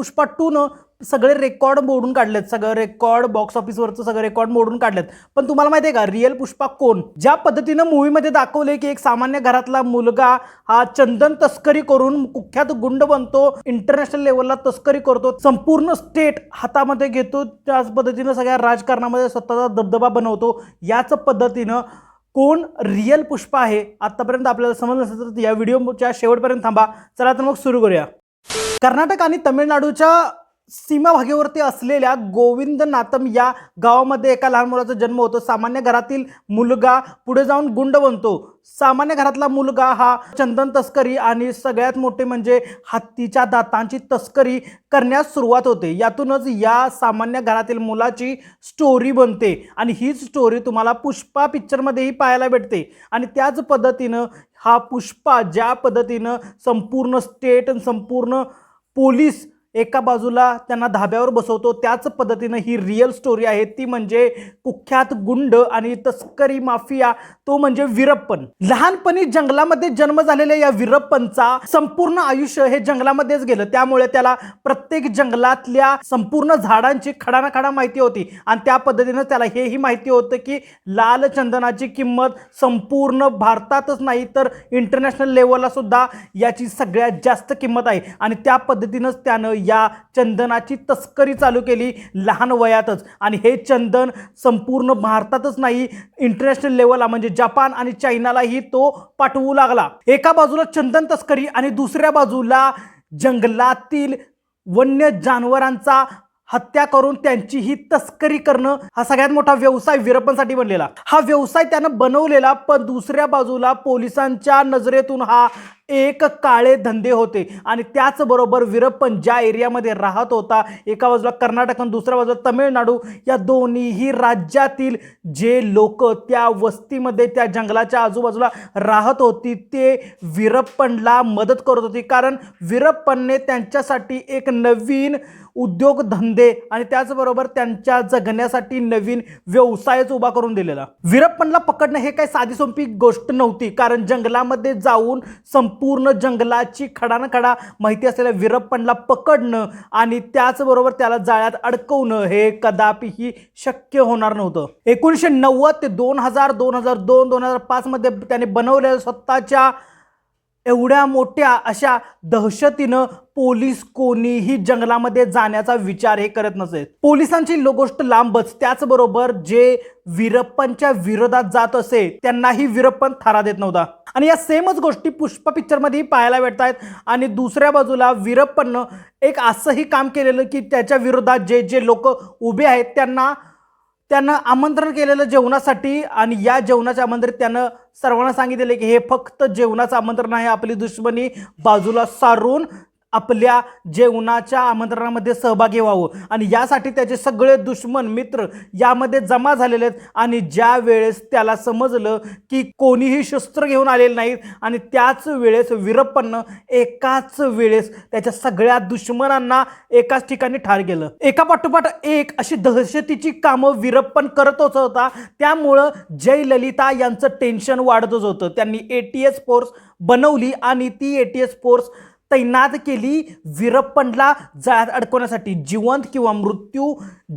Pushpa to न सगळे record मोडून काढलेत. सगळं रेकॉर्ड बॉक्स ऑफिसवरचं सगळं रेकॉर्ड मोडून काढलेत. पण तुम्हाला माहिती आहे का रिअल पुष्पा कोण? ज्या पद्धतीनं मूवीमध्ये दाखवले की एक सामान्य घरातला मुलगा हा चंदन तस्करी करून कुख्यात गुंड बनतो इंटरनॅशनल लेवलला तस्करी करतो संपूर्ण स्टेट हातामध्ये घेतो त्याच पद्धतीनं सगळ्या राजकारणामध्ये स्वतःचा दबदबा बनवतो याच पद्धतीनं कोण रिअल पुष्पा आहे? आतापर्यंत आपल्याला समजलं असेल तर या व्हिडिओच्या शेवटपर्यंत थांबा. चला तर मग सुरू करूया. कर्नाटक आणि तमिळनाडूच्या सीमाभागेवरती असलेल्या गोविंद नातम या गावामध्ये एका लहान मुलाचा जन्म होतो. सामान्य घरातील मुलगा पुढे जाऊन गुंड बनतो. सामान्य घरातला मुलगा हा चंदन तस्करी आणि सगळ्यात मोठे म्हणजे हत्तीच्या दातांची तस्करी करण्यास सुरुवात होते. यातूनच या सामान्य घरातील मुलाची स्टोरी बनते आणि हीच स्टोरी तुम्हाला पुष्पा पिक्चरमध्येही पाहायला भेटते. आणि त्याच पद्धतीनं हा पुष्पा ज्या पद्धतीनं संपूर्ण स्टेट आणि संपूर्ण पोलीस एका बाजूला त्यांना धाब्यावर बसवतो. त्याच पद्धतीनं ही रिअल स्टोरी आहे. ती म्हणजे कुख्यात गुंड आणि तस्करी माफिया. तो म्हणजे विरप्पन. लहानपणी जंगलामध्ये जन्म झालेल्या या वीरप्पनचा संपूर्ण आयुष्य हे जंगलामध्येच गेलं. त्यामुळे त्याला प्रत्येक जंगलातल्या संपूर्ण झाडांची खडानाखडा माहिती होती. आणि त्या पद्धतीनं त्याला हेही माहिती होतं की लाल चंदनाची किंमत संपूर्ण भारतातच नाही तर इंटरनॅशनल लेवलला सुद्धा याची सगळ्यात जास्त किंमत आहे. आणि त्या पद्धतीनंच त्यानं या चंदनाची तस्करी चालू केली लहान वयातच. आणि हे चंदन संपूर्ण भारतातच नाही इंटरनॅशनल लेवलला म्हणजे जपान आणि चायनालाही तो पाठवू लागला. एका बाजूला चंदन तस्करी आणि दुसऱ्या बाजूला जंगलातील वन्य जनावरांचा हत्या करून त्यांची ही तस्करी करणं हा सगळ्यात मोठा व्यवसाय वीरप्पनसाठी बनलेला. हा व्यवसाय त्यानं बनवलेला पण दुसऱ्या बाजूला पोलिसांच्या नजरेतून हा एक काळे धंदे होते. आणि त्याचबरोबर वीरप्पन ज्या एरियामध्ये राहत होता एका बाजूला कर्नाटक आणि दुसऱ्या बाजूला तमिळनाडू या दोन्हीही राज्यातील जे लोक त्या वस्तीमध्ये त्या जंगलाच्या आजूबाजूला राहत होती ते वीरप्पनला मदत करत होती. कारण वीरप्पनने त्यांच्यासाठी एक नवीन उद्योगधंदे आणि त्याचबरोबर त्यांच्या जगण्यासाठी नवीन व्यवसायच उभा करून दिलेला. वीरप्पनला पकडणं हे काही साधी सोपी गोष्ट नव्हती कारण जंगलामध्ये जाऊन संपूर्ण जंगलाची खडान खडा माहिती असलेल्या वीरप्पनला पकडणं आणि त्याचबरोबर त्याला जाळ्यात अडकवणं हे कदापिही शक्य होणार नव्हतं. एकोणीसशे नव्वद ते दोन हजार दोन हजार दोन दोन हजार पाचमध्ये त्याने बनवलेल्या स्वतःच्या एवढ्या मोठ्या अशा दहशतीनं पोलीस कोणीही जंगलामध्ये जाण्याचा विचार हे करत नसेल पोलिसांची लो गोष्ट लांबच त्याचबरोबर जे वीरप्पनच्या विरोधात जात असे त्यांनाही वीरप्पन थारा देत नव्हता. आणि या सेमच गोष्टी पुष्पा पिक्चरमध्येही पाहायला भेटत आहेत आणि दुसऱ्या बाजूला वीरप्पननं एक असंही काम केलेलं की त्याच्या विरोधात जे जे लोक उभे आहेत त्यांना त्यानं आमंत्रण केलेलं जेवणासाठी. आणि या जेवणाच्या आमंत्रित त्यानं सर्वांना सांगितलेलं की हे फक्त जेवणाचं आमंत्रण आहे आपली दुश्मनी बाजूला सारून आपल्या जेवणाच्या आमंत्रणामध्ये सहभागी व्हावं. आणि यासाठी त्याचे सगळे दुश्मन मित्र यामध्ये जमा झालेले आहेत. आणि ज्या वेळेस त्याला समजलं की कोणीही शस्त्र घेऊन आलेले नाहीत आणि त्याच वेळेस वीरप्पन एकाच वेळेस त्याच्या सगळ्या दुश्मनांना एकाच ठिकाणी ठार केलं. एका पाठोपाठ एक अशी दहशतीची कामं वीरप्पन करतच होता. त्यामुळं जयललिता यांचं टेन्शन वाढतच होतं. त्यांनी ए टी एस फोर्स बनवली आणि ती ए टी एस फोर्स तैनात केली. वीरप्पनला जाळ्यात अडकवण्यासाठी जिवंत किंवा मृत्यू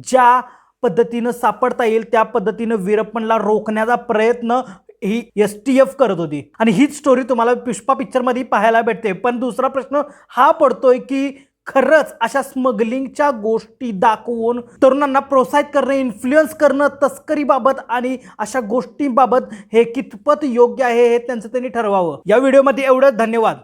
ज्या पद्धतीनं सापडता येईल त्या पद्धतीनं वीरप्पनला रोखण्याचा प्रयत्न ही एस टी एफ करत होती. आणि हीच स्टोरी तुम्हाला पुष्पा पिक्चरमध्ये पाहायला भेटते. पण दुसरा प्रश्न हा पडतोय की खरंच अशा स्मगलिंगच्या गोष्टी दाखवून तरुणांना प्रोत्साहित करणं इन्फ्लुएन्स करणं तस्करीबाबत आणि अशा गोष्टींबाबत हे कितपत योग्य आहे हे त्यांचं त्यांनी ठरवावं. या व्हिडिओमध्ये एवढं धन्यवाद.